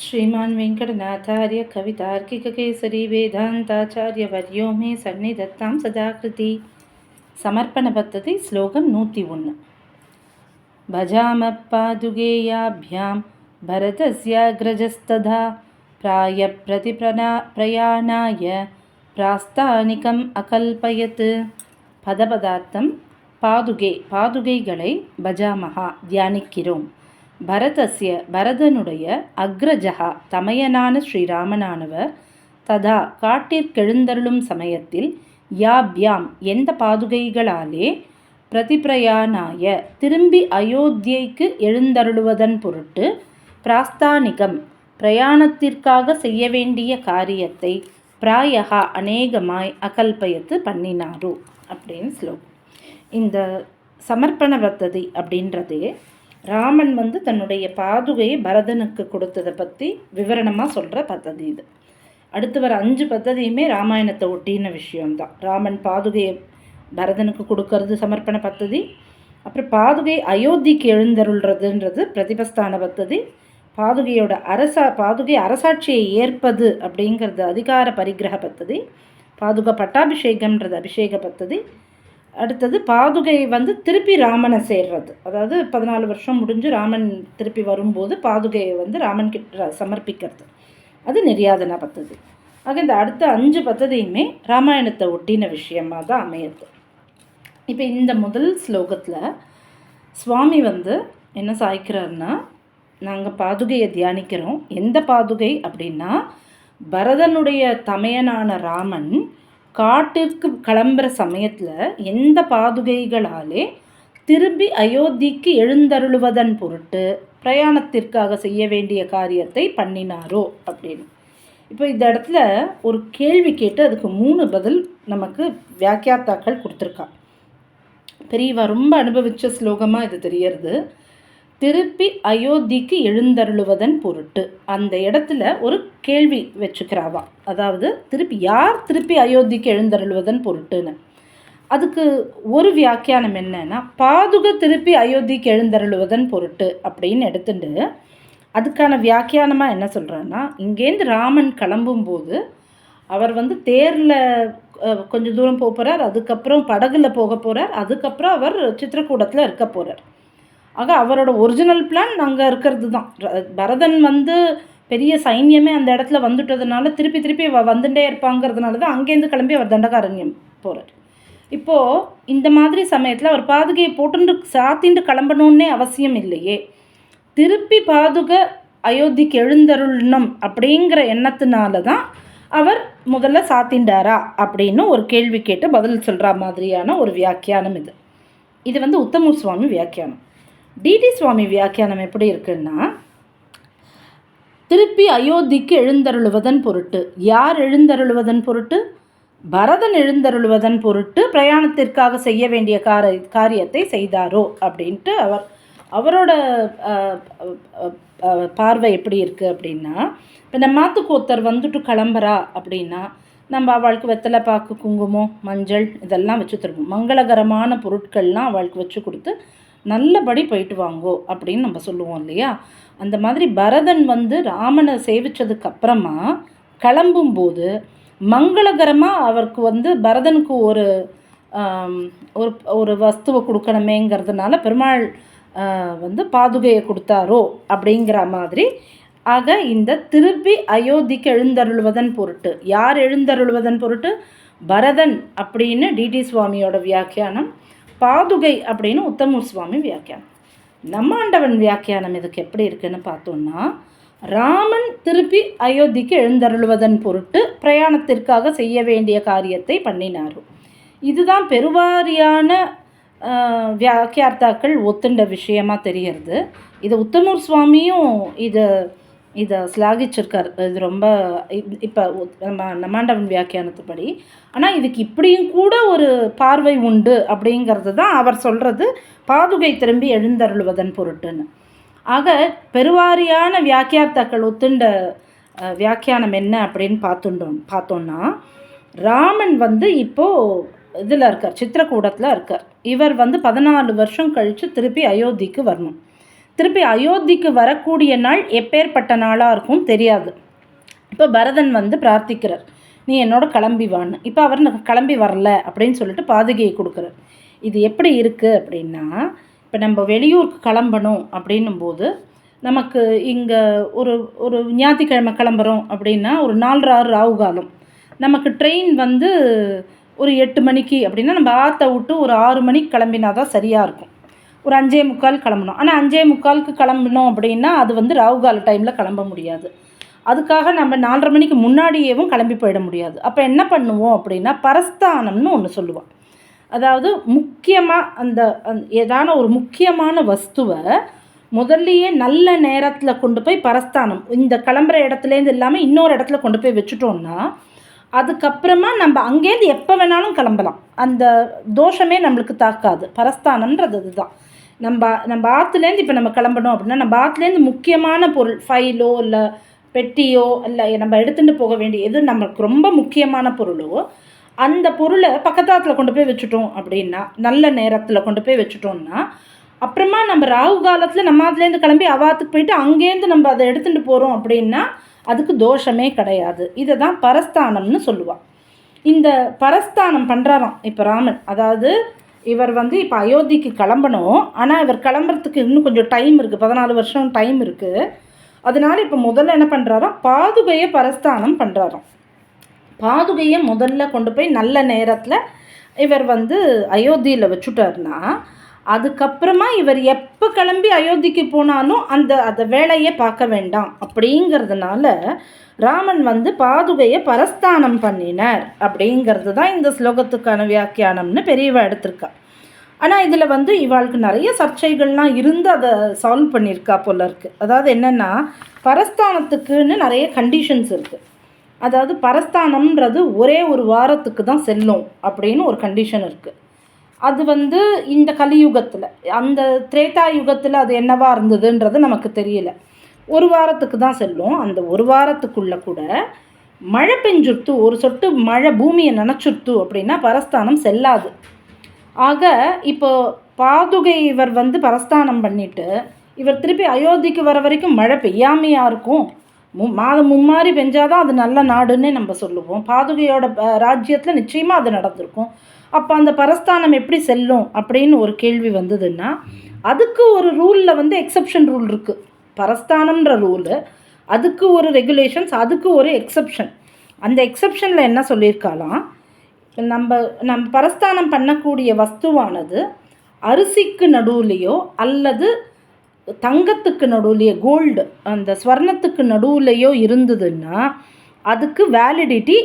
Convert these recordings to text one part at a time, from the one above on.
శ్రీమాన్ వెంకటనాథార్య కవితార్కికేసరి వేదాంతాచార్యవర్యో మే సన్నిధత్తాం సదాకృతి సమర్పణ పద్ధతి శ్లోకం నూతి ఉన్న భజామ పాదుగేయాభ్యాం భరతస్యాగ్రజస్తథా ప్రాయ ప్రతి ప్రయాణాయ ప్రాస్తానికం అకల్పయత్ பதபதார்த்தம் பாதுகை பாதுகைகளை பஜாமகா தியானிக்கிறோம் பரதஸ்ய பரதனுடைய அக்ரஜகா தமையனான ஸ்ரீராமனானவர் ததா காட்டிற்கெழுந்தருளும் சமயத்தில் யாப்யாம் எந்த பாதுகைகளாலே பிரதிப்பிரயாணாய திரும்பி அயோத்தியைக்கு எழுந்தருளுவதன் பொருட்டு பிராஸ்தானிகம் பிரயாணத்திற்காக செய்ய வேண்டிய காரியத்தை பிராயகா அநேகமாய் அகல்பயத்து பண்ணினாரு அப்படின்னு ஸ்லோகம். இந்த சமர்ப்பண பத்ததி அப்படின்றதே ராமன் வந்து தன்னுடைய பாதுகையை பரதனுக்கு கொடுத்ததை பற்றி விவரணமாக சொல்கிற பத்ததி இது. அடுத்து வர அஞ்சு பத்ததியுமே ராமாயணத்தை ஒட்டின விஷயம்தான். ராமன் பாதுகையை பரதனுக்கு கொடுக்கறது சமர்ப்பண பத்ததி. அப்புறம் பாதுகை அயோத்திக்கு எழுந்தருள்றதுன்றது பிரதிபஸ்தான பத்ததி. பாதுகையோட அரசா பாதுகை அரசாட்சியை ஏற்பது அப்படிங்கிறது அதிகார பரிகிரக பத்ததி. பாதுகா பட்டாபிஷேகம்ன்றது அபிஷேக பத்ததி. அடுத்தது பாதுகை வந்து திருப்பி ராமனை சேர்றது. அதாவது பதினாலு வருஷம் முடிஞ்சு ராமன் திருப்பி வரும்போது பாதுகையை வந்து ராமன் கிட்ட சமர்ப்பிக்கிறது. அது நெறியாதன பத்ததி. ஆக இந்த அடுத்த அஞ்சு பத்ததியுமே ராமாயணத்தை ஒட்டின விஷயமாக தான் அமையுது. இப்போ இந்த முதல் ஸ்லோகத்தில் சுவாமி வந்து என்ன சாய்க்கிறாருன்னா நாங்கள் பாதுகையை தியானிக்கிறோம். எந்த பாதுகை? அப்படின்னா பரதனுடைய தமையனான ராமன் காட்டிற்கு கிளம்புற சமயத்தில் எந்த பாதுகைகளாலே திரும்பி அயோத்திக்கு எழுந்தருளுவதன் பொருட்டு பிரயாணத்திற்காக செய்ய வேண்டிய காரியத்தை பண்ணினாரோ அப்படின்னு. இப்போ இந்த இடத்துல ஒரு கேள்வி கேட்டு அதுக்கு மூணு பதில் நமக்கு வியாக்கியாத்தாக்கள் கொடுத்துருக்கா. பெரியவா ரொம்ப அனுபவித்த ஸ்லோகமாக இது தெரியறது. திருப்பி அயோத்திக்கு எழுந்தருளுவதன் பொருட்டு. அந்த இடத்துல ஒரு கேள்வி வச்சுக்கிறாவா? அதாவது திருப்பி யார் திருப்பி அயோத்திக்கு எழுந்தருளுவதன் பொருட்டுன்னு. அதுக்கு ஒரு வியாக்கியானம் என்னன்னா பாதுக திருப்பி அயோத்திக்கு எழுந்தருளுவதன் பொருட்டு அப்படின்னு எடுத்துட்டு அதுக்கான வியாக்கியானமாக என்ன சொல்கிறேன்னா இங்கேருந்து ராமன் கிளம்பும்போது அவர் வந்து தேரில் கொஞ்சம் தூரம் போக போகிறார் அதுக்கப்புறம் படகுல போக போகிறார் அதுக்கப்புறம் அவர் சித்திரக்கூடத்தில் இருக்க போகிறார் ஆக அவரோட ஒரிஜினல் பிளான் அங்கே இருக்கிறது தான் பரதன் வந்து பெரிய சைன்யமே அந்த இடத்துல வந்துட்டதுனால திருப்பி திருப்பி வந்துட்டே இருப்பாங்கிறதுனால தான் அங்கேருந்து கிளம்பி அவர் தண்டகாரண்யம் போகிறார் இப்போது இந்த மாதிரி சமயத்தில் அவர் பாதுகையை போட்டுண்டு சாத்திண்டு கிளம்பணுன்னே அவசியம் இல்லையே. திருப்பி பாதுக அயோத்திக்கு எழுந்தருளணும் அப்படிங்கிற எண்ணத்தினால தான் அவர் முதல்ல சாத்திண்டாரா அப்படின்னு ஒரு கேள்வி கேட்டு பதில் சொல்கிற மாதிரியான ஒரு வியாக்கியானம் இது. இது வந்து உத்தம சுவாமி வியாக்கியானம். டிடி சுவாமி வியாக்கியானம் எப்படி இருக்குன்னா திருப்பி அயோத்திக்கு எழுந்தருளுவதன் பொருட்டு யார் எழுந்தருளுவதன் பொருட்டு? பரதன் எழுந்தருளுவதன் பொருட்டு பிரயாணத்திற்காக செய்ய வேண்டிய கார காரியத்தை செய்தாரோ அப்படின்ட்டு அவர் அவரோட பார்வை எப்படி இருக்குது அப்படின்னா இப்போ நம்ம மாத்துக்கோத்தர் வந்துட்டு கிளம்புறா அப்படின்னா நம்ம அவளுக்கு வெத்தலை பாக்கு குங்குமம் மஞ்சள் இதெல்லாம் வச்சு தருவோம். மங்களகரமான பொருட்கள்லாம் அவளுக்கு வச்சு கொடுத்து நல்லபடி போயிட்டு வாங்கோ அப்படின்னு நம்ம சொல்லுவோம் இல்லையா? அந்த மாதிரி பரதன் வந்து ராமனை சேவித்ததுக்கு அப்புறமா கிளம்பும்போது மங்களகரமாக அவருக்கு வந்து பரதனுக்கு ஒரு ஒரு ஒரு வஸ்துவை கொடுக்கணுமேங்கிறதுனால பெருமாள் வந்து பாதுகையை கொடுத்தாரோ அப்படிங்கிற மாதிரி. ஆக இந்த திருப்பி அயோத்திக்கு எழுந்தருள்வதன் பொருட்டு யார் எழுந்தருள்வதன் பொருட்டு? பரதன் அப்படின்னு டிடி சுவாமியோட வியாக்கியானம் பாதுகை அப்படின்னு உத்தமூர் சுவாமி வியாக்கியானம். நம்மாண்டவன் வியாக்கியானம் இதுக்கு எப்படி இருக்குன்னு பார்த்தோம்னா ராமன் திருப்பி அயோத்திக்கு எழுந்தருள்வதன் பொருட்டு பிரயாணத்திற்காக செய்ய வேண்டிய காரியத்தை பண்ணினார். இதுதான் பெருவாரியான வியாக்கியார்த்தாக்கள் ஒத்துண்ட விஷயமாக தெரிகிறது. இது உத்தமூர் சுவாமியும் இதை இதை ஸ்லாகிச்சிருக்கார் இது ரொம்ப இப்போ நம்ம நம்மாண்டவன் வியாக்கியானத்துப்படி. ஆனால் இதுக்கு இப்படியும் கூட ஒரு பார்வை உண்டு அப்படிங்கிறது தான் அவர் சொல்கிறது பாதுகை திரும்பி எழுந்தருளுவதன் பொருட்டுன்னு. ஆக பெருவாரியான வியாக்கியார்த்தாக்கள் ஒத்துண்ட வியாக்கியானம் என்ன அப்படின்னு பார்த்துட்டோம் பார்த்தோன்னா ராமன் வந்து இப்போது இதில் இருக்கார் சித்திரக்கூடத்தில் இருக்கார். இவர் வந்து பதினாலு வருஷம் கழித்து திருப்பி அயோத்திக்கு வரணும். திருப்பி அயோத்திக்கு வரக்கூடிய நாள் எப்பேற்பட்ட நாளாக இருக்கும் தெரியாது. இப்போ பரதன் வந்து பிரார்த்திக்கிறார். நீ என்னோட கிளம்பி வான்னு. இப்போ அவர் கிளம்பி வரல அப்படின்னு சொல்லிட்டு பாதுகையை கொடுக்குறார். இது எப்படி இருக்குது அப்படின்னா இப்போ நம்ம வெளியூருக்கு கிளம்பணும் அப்படின்னும் போது நமக்கு இங்கே ஒரு ஒரு ஞாயிற்றுக்கிழமை கிளம்புறோம் அப்படின்னா ஒரு நாலு ஆறு ராவு காலம். நமக்கு ட்ரெயின் வந்து ஒரு எட்டு மணிக்கு அப்படின்னா நம்ம ஆற்ற விட்டு ஒரு ஆறு மணிக்கு கிளம்பினா தான் சரியாக இருக்கும். ஒரு அஞ்சே முக்கால் கிளம்பணும். ஆனால் அஞ்சே முக்காலுக்கு கிளம்பணும் அப்படின்னா அது வந்து ராகுகால டைமில் கிளம்ப முடியாது. அதுக்காக நம்ம நாலரை மணிக்கு முன்னாடியேவும் கிளம்பி போயிட முடியாது. அப்போ என்ன பண்ணுவோம் அப்படின்னா பரஸ்தானம்னு ஒன்று சொல்லுவோம் அதாவது முக்கியமாக அந்த அந்த ஏதான ஒரு முக்கியமான வஸ்துவை முதல்லையே நல்ல நேரத்தில் கொண்டு போய் பரஸ்தானம் இந்த கிளம்புற இடத்துலேருந்து இல்லாமல் இன்னொரு இடத்துல கொண்டு போய் வச்சுட்டோம்னா அதுக்கப்புறமா நம்ம அங்கேருந்து எப்போ வேணாலும் கிளம்பலாம். அந்த தோஷமே நம்மளுக்கு தாக்காது. பரஸ்தானம்ன்றது அதுதான். நம்ம நம்ம ஆற்றுலேருந்து இப்போ நம்ம கிளம்பணும் அப்படின்னா நம்ம ஆற்றுலேருந்து முக்கியமான பொருள் ஃபைலோ இல்லை பெட்டியோ இல்லை நம்ம எடுத்துகிட்டு போக வேண்டிய எது நம்மளுக்கு ரொம்ப முக்கியமான பொருளோ அந்த பொருளை பக்கத்தாத்தில் கொண்டு போய் வச்சுட்டோம் அப்படின்னா நல்ல நேரத்தில் கொண்டு போய் வச்சுட்டோம்னா அப்புறமா நம்ம ராகு காலத்தில் நம்ம அதுலேருந்து கிளம்பி அவாத்துக்கு போயிட்டு அங்கேருந்து நம்ம அதை எடுத்துகிட்டு போகிறோம் அப்படின்னா அதுக்கு தோஷமே கிடையாது. இதை தான் பரஸ்தானம்னு சொல்லுவாள் இந்த பரஸ்தானம் பண்ணுறாராம் இப்போ ராமன். அதாவது இவர் வந்து இப்போ அயோத்திக்கு கிளம்பணும். ஆனால் இவர் கிளம்புறதுக்கு இன்னும் கொஞ்சம் டைம் இருக்குது பதினாலு வருஷம் டைம் இருக்குது அதனால இப்போ முதல்ல என்ன பண்ணுறாராம் பாதுகையை பரஸ்தானம் பண்ணுறாராம் பாதுகையை முதல்ல கொண்டு போய் நல்ல நேரத்தில் இவர் வந்து அயோத்தியில் வச்சுட்டாருன்னா அதுக்கப்புறமா இவர் எப்போ கிளம்பி அயோத்திக்கு போனாலும் அந்த அந்த வேலையை பார்க்க வேண்டாம். அப்படிங்கிறதுனால ராமன் வந்து பாதுகையை பரஸ்தானம் பண்ணினார். அப்படிங்கிறது தான் இந்த ஸ்லோகத்துக்கான வியாக்கியானம்னு பெரியவா எடுத்திருக்கா. ஆனால் இதில் வந்து இவாளுக்கு நிறைய சர்ச்சைகள்லாம் இருந்து அதை சால்வ் பண்ணியிருக்கா போல இருக்குது அதாவது என்னென்னா பரஸ்தானத்துக்குன்னு நிறைய கண்டிஷன்ஸ் இருக்குது அதாவது பரஸ்தானம்ன்றது ஒரே ஒரு வாரத்துக்கு தான் செல்லும் அப்படின்னு ஒரு கண்டிஷன் இருக்குது அது வந்து இந்த கலியுகத்தில் அந்த திரேதா யுகத்தில் அது என்னவா இருந்ததுன்றது நமக்கு தெரியல. ஒரு வாரத்துக்கு தான் செல்லும். அந்த ஒரு வாரத்துக்குள்ளே கூட மழை பெஞ்சுருத்து ஒரு சொட்டு மழை பூமியை நினச்சுருத்து அப்படின்னா பரஸ்தானம் செல்லாது. ஆக இப்போ பாதுகை இவர் வந்து பரஸ்தானம் பண்ணிவிட்டு இவர் திருப்பி அயோத்திக்கு வர வரைக்கும் மழை பெய்யாமையாக இருக்கும்? மு மாதம் மும்மாறி பெஞ்சாதான் அது நல்ல நாடுன்னே நம்ம சொல்லுவோம். பாதுகையோட ராஜ்யத்தில் நிச்சயமாக அது நடந்திருக்கும். அப்போ அந்த பரஸ்தானம் எப்படி செல்லும் அப்படின்னு ஒரு கேள்வி வந்ததுன்னா அதுக்கு ஒரு ரூலில் வந்து எக்ஸப்ஷன் ரூல் இருக்குது பரஸ்தானம்ன்ற ரூலு அதுக்கு ஒரு ரெகுலேஷன்ஸ் அதுக்கு ஒரு எக்ஸப்ஷன் அந்த எக்ஸப்ஷனில் என்ன சொல்லியிருக்காலாம் நம்ம நம்ம பரஸ்தானம் பண்ணக்கூடிய வஸ்துவானது அரிசிக்கு நடுவுலேயோ அல்லது தங்கத்துக்கு நடுவுலையே கோல்டு அந்த ஸ்வர்ணத்துக்கு நடுவுலையோ இருந்ததுன்னா அதுக்கு வேலிடிட்டி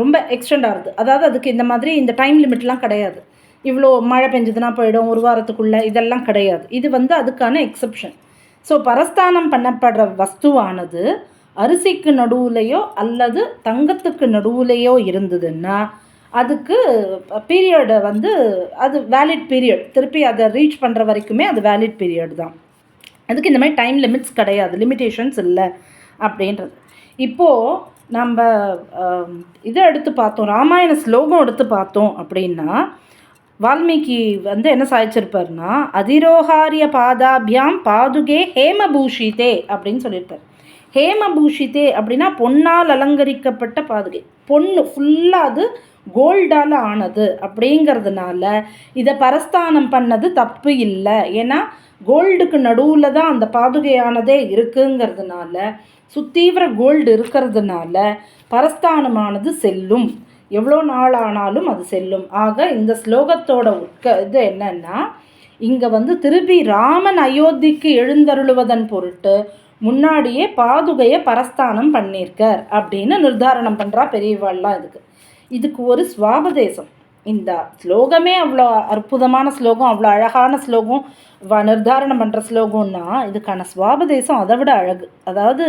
ரொம்ப எக்ஸ்டெண்ட் ஆகுது அதாவது அதுக்கு இந்த மாதிரி இந்த டைம் லிமிட்லாம் கிடையாது. இவ்வளோ மழை பெஞ்சதுன்னா போயிடும் ஒரு வாரத்துக்குள்ளே இதெல்லாம் கிடையாது. இது வந்து அதுக்கான எக்ஸப்ஷன் ஸோ பரஸ்தானம் பண்ணப்படுற வஸ்துவானது அரிசிக்கு நடுவுலையோ அல்லது தங்கத்துக்கு நடுவுலையோ இருந்ததுன்னா அதுக்கு பீரியடை வந்து அது வேலிட் பீரியட் திருப்பி அதை ரீச் பண்ணுற வரைக்குமே அது வேலிட் பீரியட் தான். அதுக்கு இந்த மாதிரி டைம் லிமிட்ஸ் கிடையாது. லிமிட்டேஷன்ஸ் இல்லை அப்படின்றது. இப்போது நம்ம இதை எடுத்து பார்த்தோம். ராமாயண ஸ்லோகம் எடுத்து பார்த்தோம் அப்படின்னா வால்மீகி வந்து என்ன சாய்ச்சிருப்பார்னா அதிரோகாரிய பாதாபியாம் பாதுகே ஹேமபூஷிதே அப்படின்னு சொல்லியிருப்பார். ஹேமபூஷிதே அப்படின்னா பொன்னால் அலங்கரிக்கப்பட்ட பாதுகை. பொண்ணு ஃபுல்லாக அது கோல்டால் ஆனது அப்படிங்கிறதுனால இதை பரஸ்தானம் பண்ணது தப்பு இல்லை. ஏன்னா கோல்டுக்கு நடுவில் தான் அந்த பாதுகையானதே இருக்குங்கிறதுனால சுத்தீவிர கோல்டு இருக்கிறதுனால பரஸ்தானமானது செல்லும். எவ்வளோ நாள் ஆனாலும் அது செல்லும். ஆக இந்த ஸ்லோகத்தோட உட்க இது என்னன்னா இங்கே வந்து திருப்பி ராமன் அயோத்திக்கு எழுந்தருளுவதன் பொருட்டு முன்னாடியே பாதுகையை பரஸ்தானம் பண்ணியிருக்கார் அப்படின்னு நிர்தாரணம் பண்ணுறா பெரியவாள்லாம் இதுக்கு. இதுக்கு ஒரு சுவாபதேசம். இந்த ஸ்லோகமே அவ்வளோ அற்புதமான ஸ்லோகம் அவ்வளோ அழகான ஸ்லோகம் வ நிர்தாரணம் பண்ணுற ஸ்லோகம்னா இதுக்கான சுவாபதேசம் அதை விட அழகு. அதாவது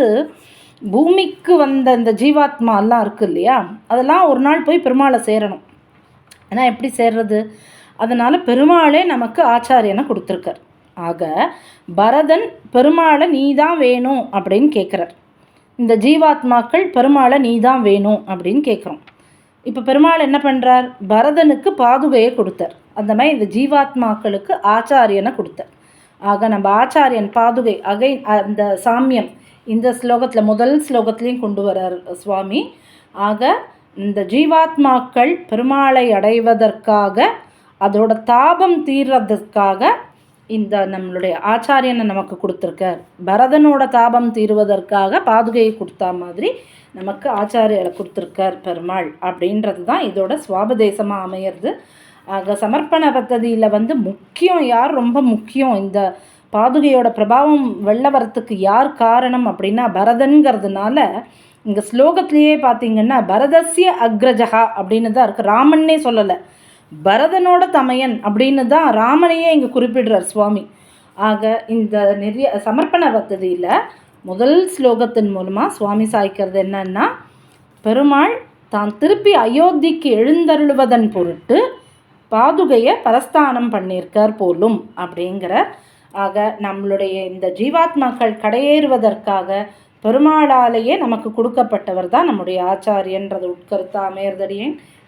பூமிக்கு வந்த இந்த ஜீவாத்மாலாம் இருக்குது இல்லையா? அதெல்லாம் ஒரு நாள் போய் பெருமாளை சேரணும். ஏன்னா எப்படி சேர்றது? அதனால் பெருமாளே நமக்கு ஆச்சாரியனை கொடுத்துருக்கார். ஆக பரதன் பெருமாளை நீ தான் வேணும் அப்படின்னு கேட்குறார் இந்த ஜீவாத்மாக்கள் பெருமாளை நீ தான் வேணும் அப்படின்னு கேட்குறோம் இப்போ பெருமாள் என்ன பண்ணுறார் பரதனுக்கு பாதுகையை கொடுத்தார். அந்த மாதிரி இந்த ஜீவாத்மாக்களுக்கு ஆச்சாரியனை கொடுத்தார். ஆக நம்ம ஆச்சாரியன் பாதுகை அகை அந்த சாமியம் இந்த ஸ்லோகத்தில் முதல் ஸ்லோகத்துலேயும் கொண்டு வரார் சுவாமி. ஆக இந்த ஜீவாத்மாக்கள் பெருமாளை அடைவதற்காக அதோட தாபம் தீர்றதுக்காக இந்த நம்மளுடைய ஆச்சாரியனை நமக்கு கொடுத்துருக்கார். பரதனோட தாபம் தீர்வதற்காக பாதுகையை கொடுத்தா மாதிரி நமக்கு ஆச்சாரியரை கொடுத்துருக்கார் பெருமாள் அப்படின்றது தான் இதோட சுவாபதேசமாக அமையிறது. ஆக சமர்ப்பண பத்ததியில் வந்து முக்கியம் யார்? ரொம்ப முக்கியம். இந்த பாதுகையோட பிரபாவம் வெள்ள வரத்துக்கு யார் காரணம் அப்படின்னா பரதன்கிறதுனால இங்கே ஸ்லோகத்திலேயே பார்த்தீங்கன்னா பரதசிய அக்ரஜகா அப்படின்னு தான் இருக்குது ராமன்னே சொல்லலை. பரதனோட தமையன் அப்படின்னு தான் ராமனையே இங்கே குறிப்பிடுறார் சுவாமி. ஆக இந்த நிறைய சமர்ப்பண வசதியில் முதல் ஸ்லோகத்தின் மூலமாக சுவாமி சாய்க்கிறது என்னன்னா பெருமாள் தான் திருப்பி அயோத்திக்கு எழுந்தருளுவதன் பொருட்டு பாதுகையை பரஸ்தானம் பண்ணியிருக்கார் போலும் அப்படிங்கிற ஆக நம்மளுடைய இந்த ஜீவாத்மாக்கள் கடையேறுவதற்காக பெருமாளாலேயே நமக்கு கொடுக்கப்பட்டவர் தான் நம்முடைய ஆச்சாரியன்றது உட்கருத்தா அமையர்தடியேன்